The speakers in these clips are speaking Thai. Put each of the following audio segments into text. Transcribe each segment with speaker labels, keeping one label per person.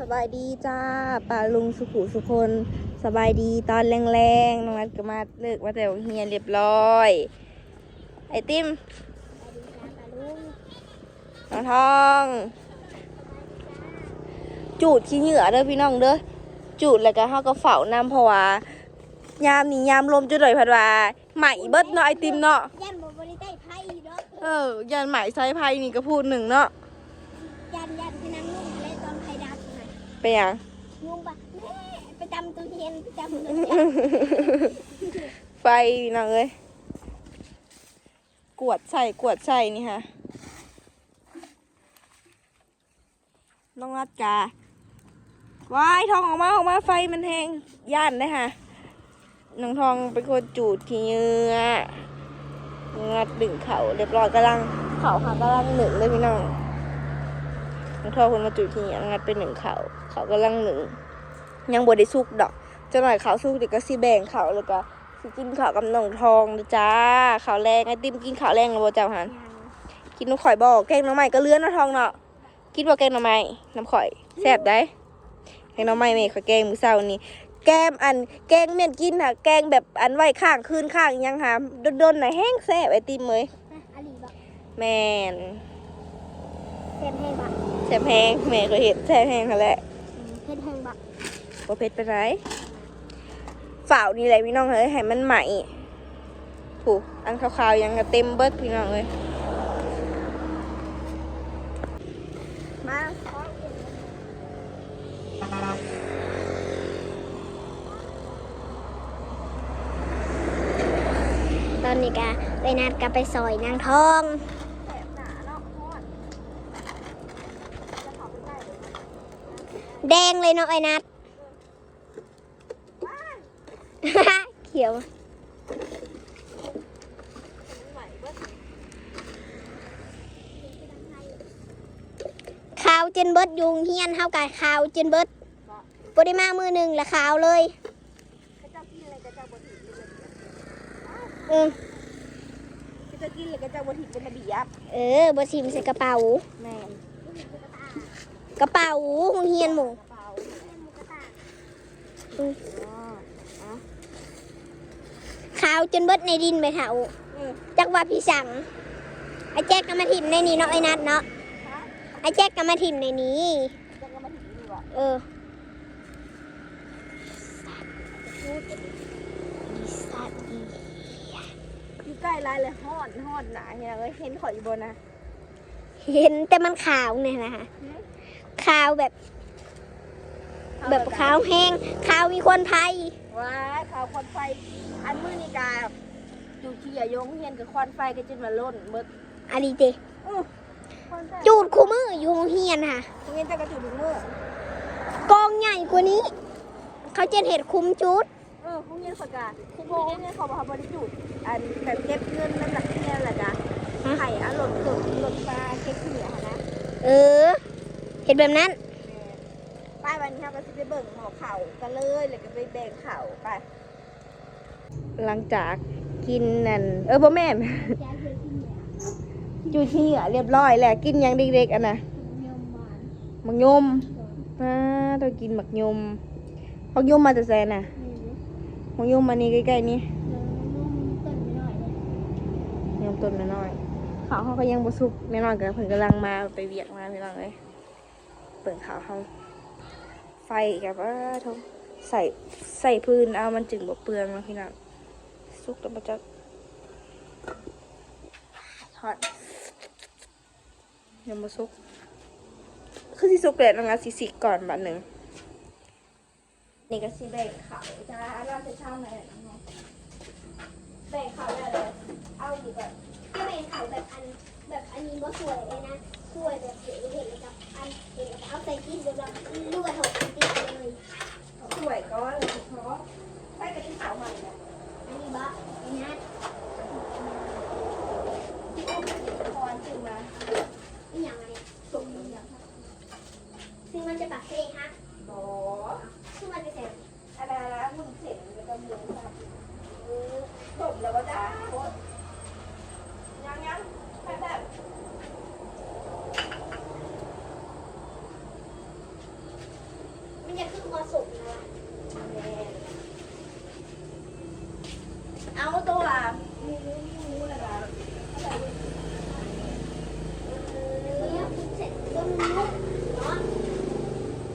Speaker 1: สบายดีจ้าป่าลุงสุขุสุคนสบายดีตอนแรงๆน้องนัดก็มาเลิกมาแต่โรงเฮียนเรียบร้อย ไอติมน้องทอง จูดขี้เหงื่อเด้อพี่น้องเด้อจูดแล้วก็เฮาก็เฝ้านำเพราะว่ายามนี้ยามลมจะหน่อยพัดว่าใหม่เบิดเนาะไอติมเนาะ
Speaker 2: ยันบ่บริได้ไพ่ดอก
Speaker 1: เออยันใหม่ไซส์ไพ่นี่ก็พูดหนึ่งเนาะ
Speaker 2: ยันยันที่นั่งนุ่งทะเลตอนไพ่ดับน่ะ
Speaker 1: ไปหยัง
Speaker 2: นุ่งปะแม่ไปจำตู้เย็นไปจำตู้
Speaker 1: ไฟพี่น้องเอ้ยกวดใส่กวดใส่นี่ฮะน้องรัดกาว้ายทองออกมาออกมาไฟมันแหงย่านเลยค่ะน้องทองเป็นคนจูดขี้เหงื่องัดดึงเขาเรียบร้อยกำลังเขาค่ะกำลังหนึ่งเลยพี่น้องน้อง ทองคนมาจูดขี้เหงื่องัดเป็นหนึ่งเขาเขากำลังหนึ่ง ยังบดได้สุกดอกจะหน่อยเขาสุกเดี๋ยวก็สิแบ่งเขาแล้วก็สิกินข้าวกับน้องทองเด้อจ้าข้าวแรงไอติมกินข้าวแรงแล้วบ่เจ้าหันกินน้ำข่อยบอกแกงหน้ำใหม่ก็เลื่อนน้ำทองเนาะกินว่าแกงหน้ำใหม่น้ำข่อยแซ่บได้แกงหน้ำใหม่เมย์ข่อยแกงมือเศร้านี่แกมอันแกงเมียนกินค่ะแกงแบบอันไว้ข้างคืนข้างยังค่ะโดนๆน่ะแห้งแซ่บไอติมเลย
Speaker 2: อาลีบอก
Speaker 1: แมน
Speaker 2: เพ็ดแห้งบัก
Speaker 1: แซ่บแห้งแม่ก็เห็นแซ่บแห้งค่ะแหละ
Speaker 2: เพ็ดแห้งบัก
Speaker 1: บ่เผ็ดไปไหนฝ่าวนี่แหละพี่น้องเฮ้ยให้มันใหม่ถูกอันขาวๆยังกะเต็มเบิดพี่น้องเลยมา
Speaker 2: ตอนนี้กะไปนัดกับไปซอยนางทอง
Speaker 1: แสบหนาเนาะฮอด
Speaker 2: แดงเลยเนาะไอ้นัดเขียวขาวจนเบิดยุงเฮียนเท่ากับขาวจนเบิดบได้มามือหนึ่งและขาวเลย
Speaker 1: กระเจ้ากินอะไรกระเจ้าบะถิเป็นระเบียบ
Speaker 2: อืม
Speaker 1: กระเจ้ากินอะไรกระเจ้าบะถิเป็นระเบียบ
Speaker 2: เออบสิมใส่กระเป๋า
Speaker 1: แม่น
Speaker 2: กระเป๋าของเฮียนหมู
Speaker 1: กระเป๋า
Speaker 2: อืม
Speaker 1: อ๋อ
Speaker 2: ขาวจนเบิดในดินไปเถา
Speaker 1: เออ
Speaker 2: จักว่าพี่สั่งไอ้แจ๊กก็มาถิ่มในนี้เนาะไอ้นัดเนาะไอ้แจ๊กก็มาถิ่มในนี้
Speaker 1: จะก็มาถึงนี่ว่ะ
Speaker 2: เออ
Speaker 1: อยู่ใกล้ไรเลยฮอดฮอดหนาเนี่ยเอ้ยเห็นขอยอยู่บนนะ
Speaker 2: เห็นแต่มันขาวเนี่ยนะคะ ขาวแบบ แบบขาวแห้งขาวมีควันไฟ
Speaker 1: ว้ายขาวควันไฟ อันมือนี่กาอยู่ที่อย่ายงเฮียนกับควันไฟก็จนมาล่นเบิด
Speaker 2: อันนี้เจ
Speaker 1: อื้อควันไฟ
Speaker 2: จูดคู่มืออยู่โรงเฮียนค่ะ
Speaker 1: เฮียนจะกระจุดถึงมือก
Speaker 2: องใหญ่กว่านี้ เขาจะเห็ดคุ้มจุด
Speaker 1: เออพวกเฮียนขอยกาคุณพ่อเฮียนเขาบอกเขาบริจุดอันแบบเก็บเงินน้ำหนักที่นี่แหละจ้ะ
Speaker 2: ฮะ
Speaker 1: ไข่อะหล่นสดหล่นปลาเก็บขี้เหนียวนะ
Speaker 2: เออ เห็ดแบบนั้น
Speaker 1: ป้ายวันนี้เราก็จะไปเบิ่งหมอเข่ากันเลยเลยก็ไปแบ่งเข่าไปหลังจากกินนั่นเออพ่อแม่นอยู่ที่เหนือเรียบร้อยแหละกินหยังเด็กๆอะนะหมักยมอ่าเรากินหมักยมหมักยมมาจากแซนน่ะหมักยมมานี่ใกล้ๆนี่ยมต้นน้อยๆข้าวเขาก็ยังบ่สุกแน่นอนกับเพิ่นกำลังมาไปเวียกมาพี่น้องเลย เปิดขาวเขาไฟกับว่าทงใส่ใส่พื้นเอามันจึงบ่เปลืองเนาะพี่น้องสุกแล้วมันจะทอดยังมาซุก คือสิซุกเลยน้องาสิสิก่อนบัดหนึ่งนี่ก็สิแบ่งเขาจ้าเราจะเช่าไหนน้องแบ่งเขาได้เลยเอาอยู่ก่อน
Speaker 2: ถ้าเป็นเขาแบบ อันแบบอันนี้ก็สวยเลยนะสวยแบบเห็นเห็นเลยกับอันเห็นเอาใส่กินแบบลูกกระถกติดเลย
Speaker 1: สวยก้อนเลยเพราะไปกับที่เขาใหม่เนี่ย
Speaker 2: อันนี้บ้าไอ้นัด
Speaker 1: พรจึงมา
Speaker 2: นี่อย่างไร
Speaker 1: สุกอย่าง
Speaker 2: ซึ่งมันจะปักเซ่ฮะ
Speaker 1: บอ
Speaker 2: กงมันจะเสร็จ
Speaker 1: อันนั้นนะมึงเสร็จแล้วก็มึงครับเออจบแล้วก็จ้าโคตรยังยังแค่แบบ
Speaker 2: จะขึ้นมาสมนะ
Speaker 1: เอาตัวหมูหมูอะไรกัน
Speaker 2: เนี่ยเสร็จก็นุ่มเนาะ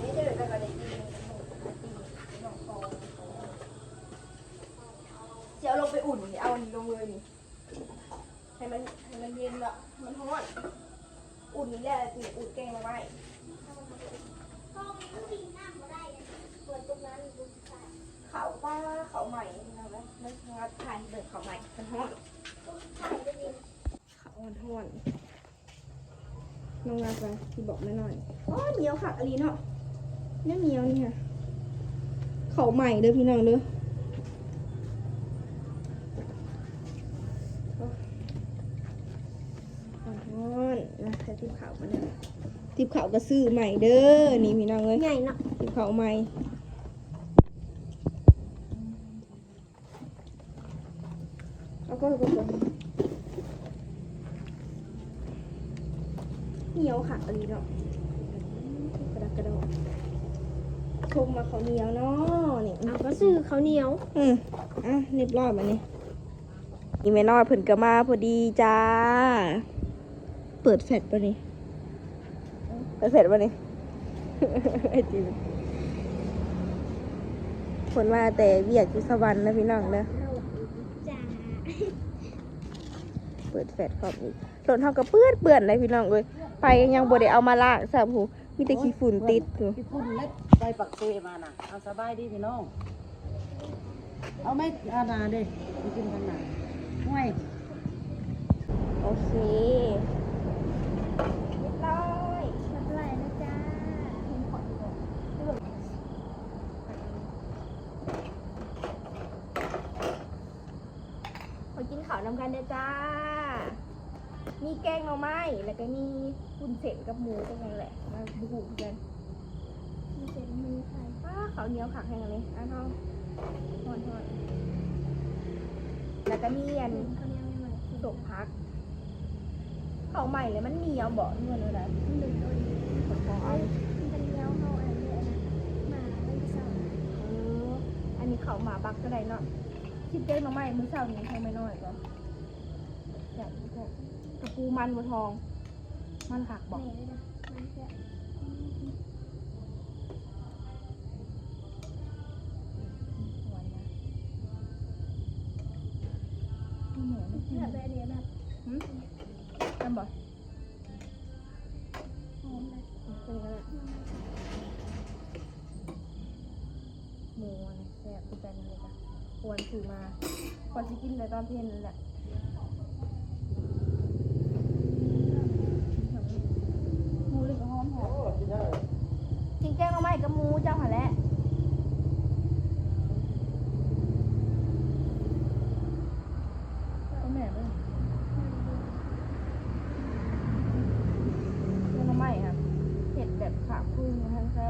Speaker 1: นี่จะเป็นอะไรดีเดี๋ยวลงไปอุ่นเอาอันนี้ลงเลยนี่ให้มันให้มันเย็นละมันร้อน อุ่นนี่แหละจีอุ่นแกงมาไว้
Speaker 2: ห้องนี้มันดีน้ำก็ได้เปิดตรงนั้นดูค่ะ
Speaker 1: เขาป้าเขาใหม่นะไหมไม่งัดทานเบิกเขาใหม่มันร้อน
Speaker 2: ต้องถ่ายได้ดี
Speaker 1: เขามันร้อนน้องงัดไปที่บอกแม่หน่อยอ๋อเหนียวค่ะอลีเนาะเนี่ยเหนียวนี่ค่ะเขาใหม่เด้อพี่น้องเด้ออ่อนๆนะใส่ทิพขาวมาเนี่ยทิพขาวก็ซื้อใหม่เด้อนี่พี่น้องเอ้ย
Speaker 2: ใหญ่เนาะ
Speaker 1: ทิพขาวใหม่เอาก็ก็ก็เหนียวค่ะอันนี้เนาะกระดักกระดอกชมมาเขาวเหนียวเนาะนี่
Speaker 2: เอาก็ซื้อข้าวเหนียว
Speaker 1: อืมอะเรียบร้อยมานี่นี่แม่น้อยเพิ่นก็มาพอดีจ้า เปิดแฟลชปะนี่เปิดแฟลชปะนี่ไอจีนผลมาแต่เวียกที่สวรรค์นะพี่น้องเนอะ
Speaker 2: จ้า
Speaker 1: เปิดแฟลชความอีกรถเท่ากับเปื้อนเปื้อนเลยพี่น้องเลยไปยังบ่ได้เอามาล้างสาหูมีแต่ขี้ฝุ่นติดอยู่
Speaker 3: พี่พุ่นเล็ดไปปักเซมาน่ะเอาสบายดีพี่น้อง เอาไม่อานาเด้ไปกินกันหน่ะห่วย
Speaker 1: โอเคเรียบร้อย
Speaker 2: ไม่เป็นไรนะจ้า
Speaker 1: มากิ นข้าวนำกันเด้อจ้า มีแกงหน่อไม้ แล้วก็มีคุณเสร็จกับหมูก็ยังแหละ มาบุกกัน
Speaker 2: มีเศษมือใคร
Speaker 1: ป้าข้าวเหนียวผักแห้งเลยอะท้องทอดทอดแล้วก็มีอัน
Speaker 2: ข้าวเหนียวไม่ไหว
Speaker 1: สมพักข้าวใหม่เลยมันเหนียวบ่เงินเลยนะ
Speaker 2: มันดึงตัวดี
Speaker 1: ผมขอเอา
Speaker 2: มันเป็นเหนียวเขาอะไรเนี่ยนะมาไม่ได้เศร้า
Speaker 1: เอออันนี้ข้าวหมาบักก็ได้เนาะคิดแกงหน่อไม้มื้อเช้านี้ให้ไม่น้อยก็ อยากกินแบกระปูมันบัวทอง มันผักบอก
Speaker 2: แม่เลยนะมันจะ
Speaker 1: วันนะเหมือนไม่กิน
Speaker 2: แบบแบบนี้แบบ
Speaker 1: หืมจำบ่
Speaker 2: หอมเลย
Speaker 1: เป็นไงล่ะหมูอันนี้แซ่บดีใจเลยจ้ะควรซื้อมาควรจะกินในตอนเที่ยงนั่นแหละหมูเลยก็หอมหอม กินแกงหน่อไม้กับหมูเจ้าหาแหละเอาแม่เลยแกงหน่อไม่ครับเผ็ดแบบขาพึ่งนะคะ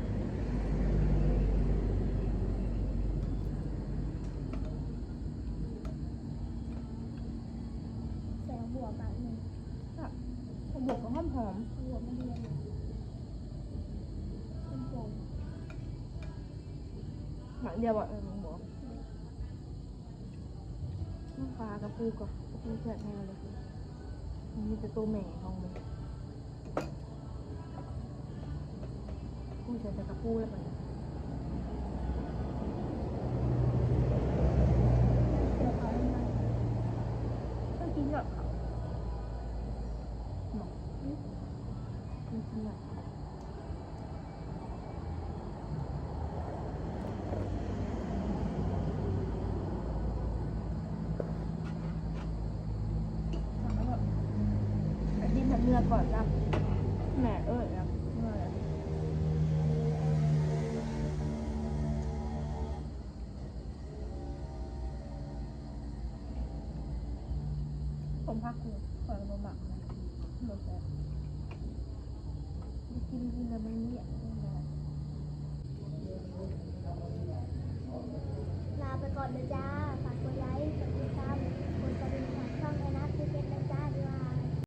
Speaker 1: หมักเดียวอะเออหมักหมูน้ำปลากระปูกับกระปูแฉะแมวเลยมันมีแต่ตัวแม่ของมันปูใส่แต่กระปูแล้วมัน
Speaker 2: เดี๋ยวเขาลงมา
Speaker 1: ต้องกินกับเขาหมักมันกินแบบเขาทำแล้วแบบแต่ดินทำเนื้อ ก่อนนะแหม่เอ้ยนะเมื่อยอะผมพักอยู่ขอระบบหมักนะหมดแล้วไปกินกิน